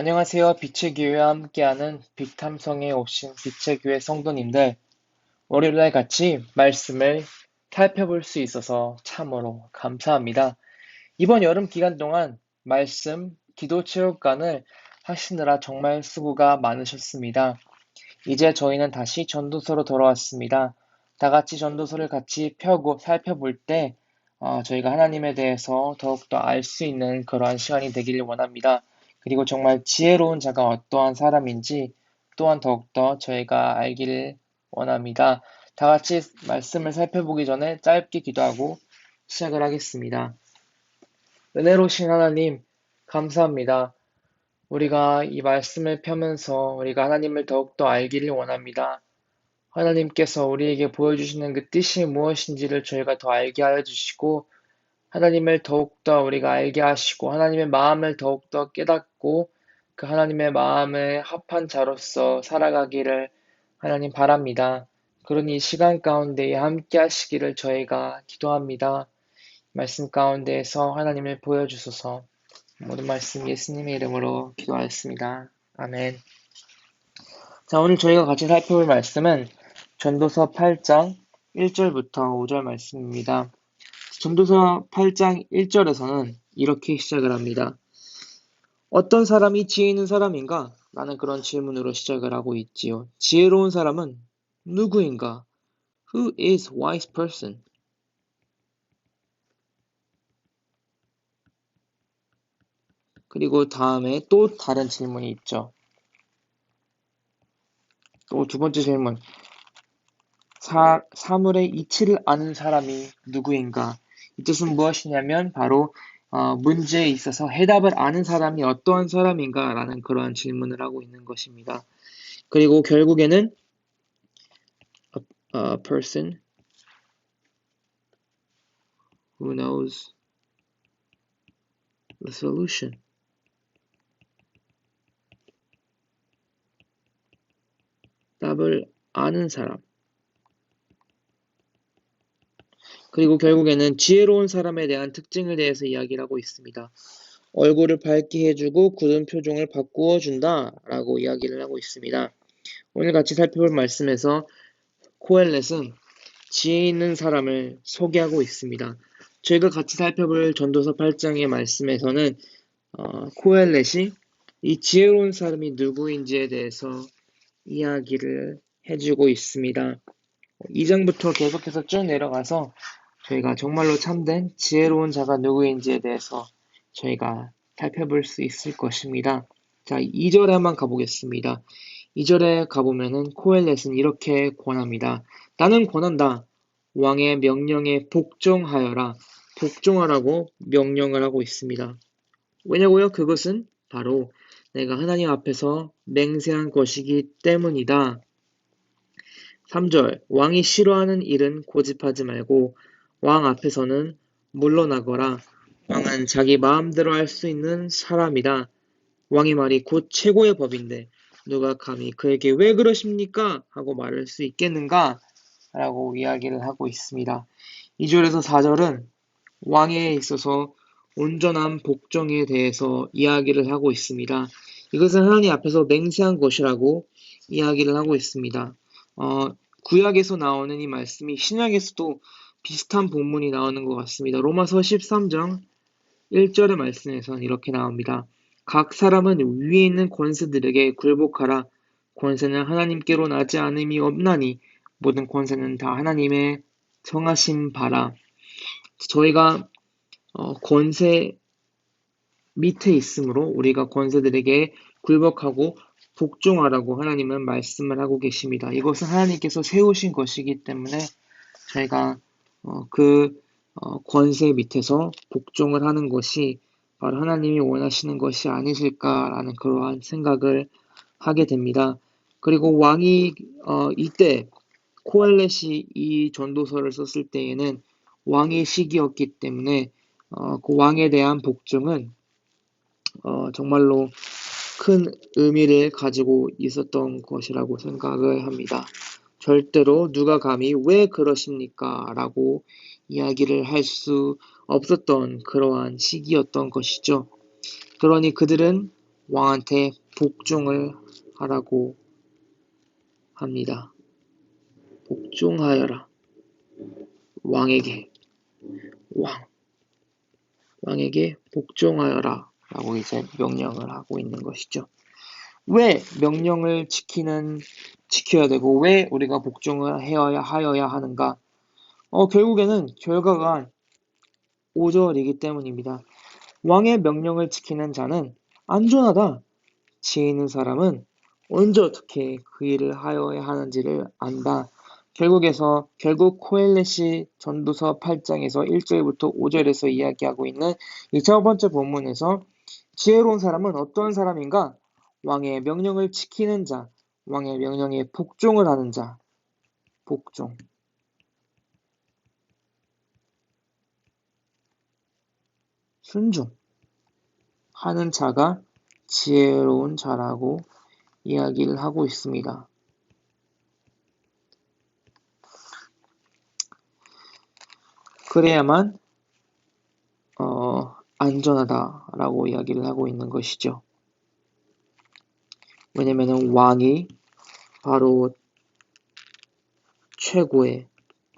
안녕하세요. 빛의 교회와 함께하는 빛탐성에 오신 빛의 교회 성도님들. 월요일날 같이 말씀을 살펴볼 수 있어서 참으로 감사합니다. 이번 여름 기간 동안 말씀 기도 체육관을 하시느라 정말 수고가 많으셨습니다. 이제 저희는 다시 전도서로 돌아왔습니다. 다 같이 전도서를 같이 펴고 살펴볼 때 어, 저희가 하나님에 대해서 더욱더 알 수 있는 그러한 시간이 되기를 원합니다. 그리고 정말 지혜로운 자가 어떠한 사람인지 또한 더욱더 저희가 알기를 원합니다. 다 같이 말씀을 살펴보기 전에 짧게 기도하고 시작을 하겠습니다. 은혜로우신 하나님, 감사합니다. 우리가 이 말씀을 펴면서 우리가 하나님을 더욱더 알기를 원합니다. 하나님께서 우리에게 보여주시는 그 뜻이 무엇인지를 저희가 더 알게 하여 주시고 하나님을 더욱더 우리가 알게 하시고 하나님의 마음을 더욱더 깨닫고 그 하나님의 마음에 합한 자로서 살아가기를 하나님 바랍니다. 그러니 이 시간 가운데에 함께 하시기를 저희가 기도합니다. 말씀 가운데에서 하나님을 보여주소서 모든 말씀 예수님의 이름으로 기도하였습니다. 아멘. 자, 오늘 저희가 같이 살펴볼 말씀은 전도서 8장 1절부터 5절 말씀입니다. 전도서 8장 1절에서는 이렇게 시작을 합니다. 어떤 사람이 지혜 있는 사람인가? 라는 그런 질문으로 시작을 하고 있지요. 지혜로운 사람은 누구인가? Who is wise person? 그리고 다음에 또 다른 질문이 있죠. 또 두 번째 질문. 사, 사물의 이치를 아는 사람이 누구인가? 이 뜻은 무엇이냐면 바로 어, 문제에 있어서 해답을 아는 사람이 어떠한 사람인가라는 그러한 질문을 하고 있는 것입니다. 그리고 결국에는 a, a person who knows the solution. 답을 아는 사람. 그리고 결국에는 지혜로운 사람에 대한 특징에 대해서 이야기를 하고 있습니다. 얼굴을 밝게 해주고 굳은 표정을 바꾸어 준다 라고 이야기를 하고 있습니다. 오늘 같이 살펴볼 말씀에서 코엘렛은 지혜 있는 사람을 소개하고 있습니다. 저희가 같이 살펴볼 전도서 8장의 말씀에서는 어, 코엘렛이 이 지혜로운 사람이 누구인지에 대해서 이야기를 해주고 있습니다. 2장부터 계속해서 쭉 내려가서 저희가 정말로 참된 지혜로운 자가 누구인지에 대해서 저희가 살펴볼 수 있을 것입니다. 자, 2절에 한번 가보겠습니다. 2절에 가보면은 코엘렛은 이렇게 권합니다. 나는 권한다. 왕의 명령에 복종하여라. 복종하라고 명령을 하고 있습니다. 왜냐고요? 그것은 바로 내가 하나님 앞에서 맹세한 것이기 때문이다. 3절 왕이 싫어하는 일은 고집하지 말고 왕 앞에서는 물러나거라. 왕은 자기 마음대로 할 수 있는 사람이다. 왕의 말이 곧 최고의 법인데 누가 감히 그에게 왜 그러십니까? 하고 말할 수 있겠는가? 라고 이야기를 하고 있습니다. 2절에서 4절은 왕에 있어서 온전한 복종에 대해서 이야기를 하고 있습니다. 이것은 하나님 앞에서 맹세한 것이라고 이야기를 하고 있습니다. 어, 구약에서 나오는 이 말씀이 신약에서도 비슷한 본문이 나오는 것 같습니다. 로마서 13장 1절의 말씀에서는 이렇게 나옵니다. 각 사람은 위에 있는 권세들에게 굴복하라. 권세는 하나님께로 나지 않음이 없나니 모든 권세는 다 하나님의 정하신 바라. 저희가 어, 권세 밑에 있으므로 우리가 권세들에게 굴복하고 복종하라고 하나님은 말씀을 하고 계십니다. 이것은 하나님께서 세우신 것이기 때문에 저희가 어, 그 어, 권세 밑에서 복종을 하는 것이 바로 하나님이 원하시는 것이 아니실까라는 그러한 생각을 하게 됩니다. 그리고 왕이 어, 이때 코엘렛이 이 전도서를 썼을 때에는 왕의 시기였기 때문에 어, 그 왕에 대한 복종은 어, 정말로 큰 의미를 가지고 있었던 것이라고 생각을 합니다. 절대로 누가 감히 왜 그러십니까? 라고 이야기를 할 수 없었던 그러한 시기였던 것이죠. 그러니 그들은 왕한테 복종을 하라고 합니다. 복종하여라. 왕에게 왕 왕에게 복종하여라 라고 이제 명령을 하고 있는 것이죠. 왜 명령을 지키는 지켜야 되고 왜 우리가 복종을 해야 하여야 하는가? 어, 결국에는 결과가 5절이기 때문입니다. 왕의 명령을 지키는 자는 안전하다. 지혜 있는 사람은 언제 어떻게 그 일을 하여야 하는지를 안다. 결국에서 결국 코엘렛이 전도서 8장에서 1절부터 5절에서 이야기하고 있는 이 첫 번째 본문에서 지혜로운 사람은 어떤 사람인가? 왕의 명령을 지키는 자, 왕의 명령에 복종을 하는 자, 복종. 순종 하는 자가 지혜로운 자라고 이야기를 하고 있습니다. 그래야만 어, 안전하다라고 이야기를 하고 있는 것이죠. 왜냐면 왕이 바로 최고의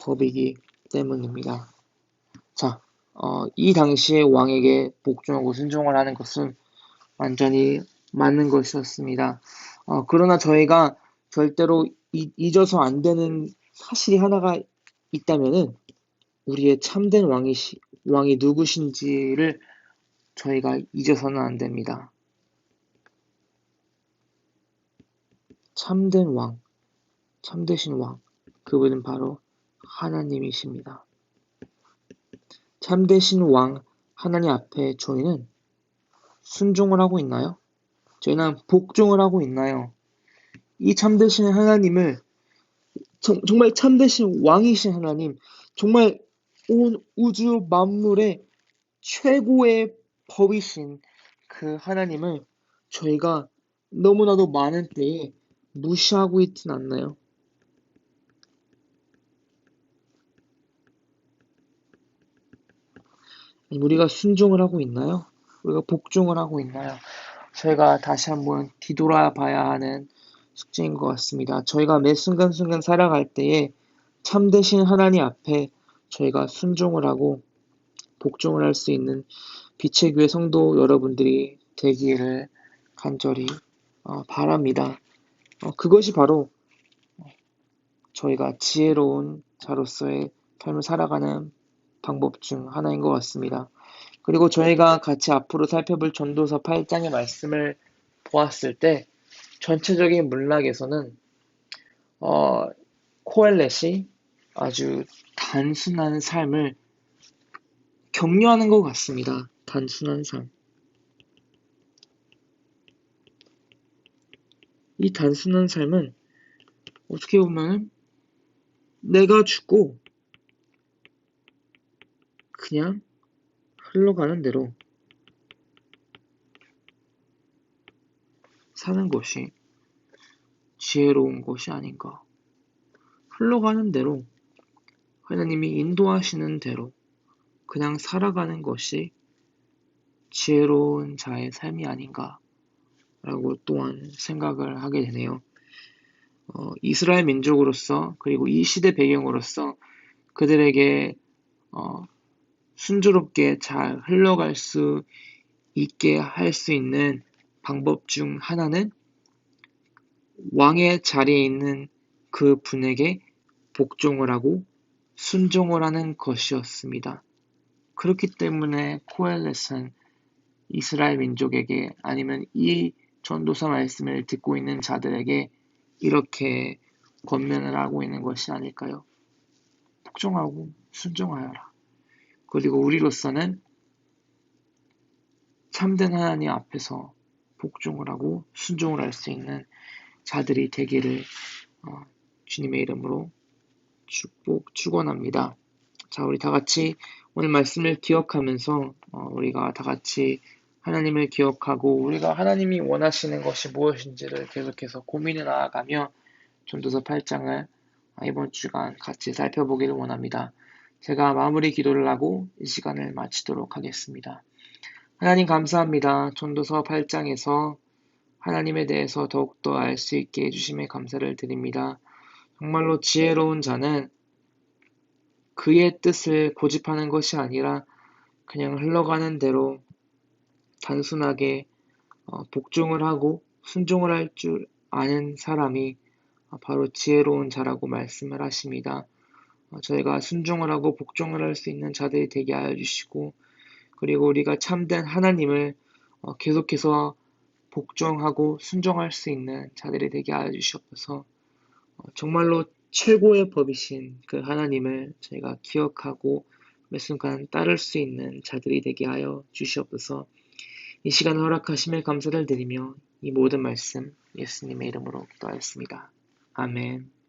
법이기 때문입니다. 자, 어, 이 당시에 왕에게 복종하고 순종을 하는 것은 완전히 맞는 것이었습니다. 어, 그러나 저희가 절대로 잊어서 안 되는 사실이 하나가 있다면은 우리의 참된 왕이, 왕이 누구신지를 저희가 잊어서는 안 됩니다. 참된 왕, 참되신 왕, 그분은 바로 하나님이십니다. 참되신 왕, 하나님 앞에 저희는 순종을 하고 있나요? 저희는 복종을 하고 있나요? 이 참되신 하나님을 정 말 참되신 왕이신 하나님, 정말 온 우주 만물의 최고의 법이신 그 하나님을 저희가 너무나도 많은 때에 무시하고 있진 않나요? 우리가 순종을 하고 있나요? 우리가 복종을 하고 있나요? 저희가 다시 한번 뒤돌아봐야 하는 숙제인 것 같습니다. 저희가 매 순간순간 살아갈 때에 참되신 하나님 앞에 저희가 순종을 하고 복종을 할 수 있는 빛의 교회 성도 여러분들이 되기를 간절히 어, 바랍니다. 어, 그것이 바로 저희가 지혜로운 자로서의 삶을 살아가는 방법 중 하나인 것 같습니다. 그리고 저희가 같이 앞으로 살펴볼 전도서 8장의 말씀을 보았을 때 전체적인 문락에서는 어, 코엘렛이 아주 단순한 삶을 격려하는 것 같습니다. 단순한 삶. 이 단순한 삶은 어떻게 보면 내가 죽고 그냥 흘러가는 대로 사는 것이 지혜로운 것이 아닌가. 흘러가는 대로 하나님이 인도하시는 대로 그냥 살아가는 것이 지혜로운 자의 삶이 아닌가 라고 또한 생각을 하게 되네요. 어, 이스라엘 민족으로서 그리고 이 시대 배경으로서 그들에게 어, 순조롭게 잘 흘러갈 수 있게 할 수 있는 방법 중 하나는 왕의 자리에 있는 그 분에게 복종을 하고 순종을 하는 것이었습니다. 그렇기 때문에 코엘렛은 이스라엘 민족에게 아니면 이 전도서 말씀을 듣고 있는 자들에게 이렇게 권면을 하고 있는 것이 아닐까요? 복종하고 순종하여라. 그리고 우리로서는 참된 하나님 앞에서 복종을 하고 순종을 할 수 있는 자들이 되기를 어, 주님의 이름으로 축복 축원합니다. 자, 우리 다 같이 오늘 말씀을 기억하면서 어, 우리가 다 같이 하나님을 기억하고 우리가 하나님이 원하시는 것이 무엇인지를 계속해서 고민해 나아가며 전도서 8장을 이번 주간 같이 살펴보기를 원합니다. 제가 마무리 기도를 하고 이 시간을 마치도록 하겠습니다. 하나님 감사합니다. 전도서 8장에서 하나님에 대해서 더욱더 알 수 있게 해주심에 감사를 드립니다. 정말로 지혜로운 자는 그의 뜻을 고집하는 것이 아니라 그냥 흘러가는 대로 단순하게 어, 복종을 하고 순종을 할 줄 아는 사람이 바로 지혜로운 자라고 말씀을 하십니다. 어, 저희가 순종을 하고 복종을 할 수 있는 자들이 되게 하여 주시고 그리고 우리가 참된 하나님을 어, 계속해서 복종하고 순종할 수 있는 자들이 되게 하여 주시옵소서. 정말로 최고의 법이신 그 하나님을 저희가 기억하고 매 순간 따를 수 있는 자들이 되게 하여 주시옵소서. 이 시간 허락하심에 감사를 드리며 이 모든 말씀 예수님의 이름으로 기도하였습니다. 아멘.